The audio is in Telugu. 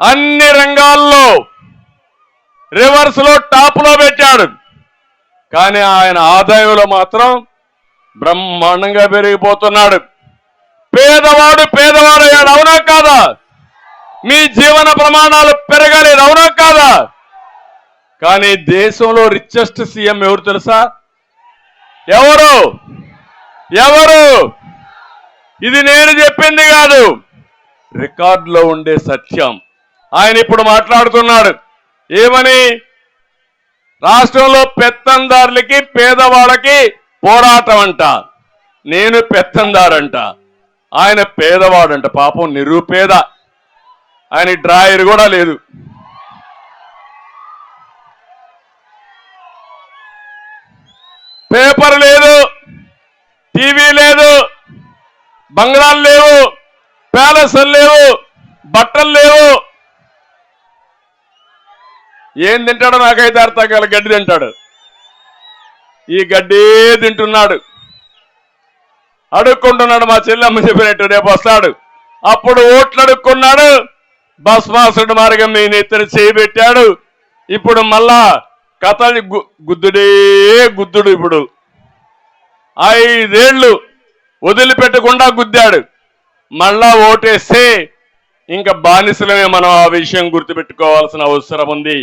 అన్ని రంగాల్లో రివర్స్లో టాప్లో పెట్టాడు. కానీ ఆయన ఆదాయంలో మాత్రం బ్రహ్మాండంగా పెరిగిపోతున్నాడు. పేదవాడు పేదవాడయ్యాడు అవునా కాదా? మీ జీవన ప్రమాణాలు పెరగలేదు అవునా కాదా? కానీ దేశంలో రిచెస్ట్ సీఎం ఎవరు తెలుసా? ఎవరు? ఎవరు? ఇది నేను చెప్పింది కాదు. రికార్డులో ఉండే సత్యం. ఆయన ఇప్పుడు మాట్లాడుతున్నాడు. ఏమని? రాష్ట్రంలో పెత్తందారులకి పేదవాళ్ళకి పోరాటం అంట నేను పెత్తందారంట. ఆయన పేదవాడంట పాపం నిరుపేద. ఆయన డ్రాయర్ కూడా లేదు. పేపర్ లేదు. టీవీ లేదు. బంగ్లాలు లేవు. ప్యాలెస్లు లేవు. బట్టలు లేవు. ఏం తింటాడో నాకైతే అర్థం కాల గడ్డి తింటాడు. ఈ గడ్డే తింటున్నాడు. అడుక్కుంటున్నాడు మా చెల్లెమ్మ చెప్పినట్టు రేపు వస్తాడు. అప్పుడు ఓట్లు అడుక్కున్నాడు. భస్మాసుడు మార్గం మీ నెత్తిన చేయి పెట్టాడు. ఇప్పుడు మళ్ళా కథ గుద్దుడే గుద్దుడు ఇప్పుడు. ఐదేళ్ళు వదిలిపెట్టకుండా గుద్దాడు. మళ్ళా ఓటేస్తే ఇంకా బానిసలమే మనం ఆ విషయం గుర్తుపెట్టుకోవాల్సిన అవసరం ఉంది.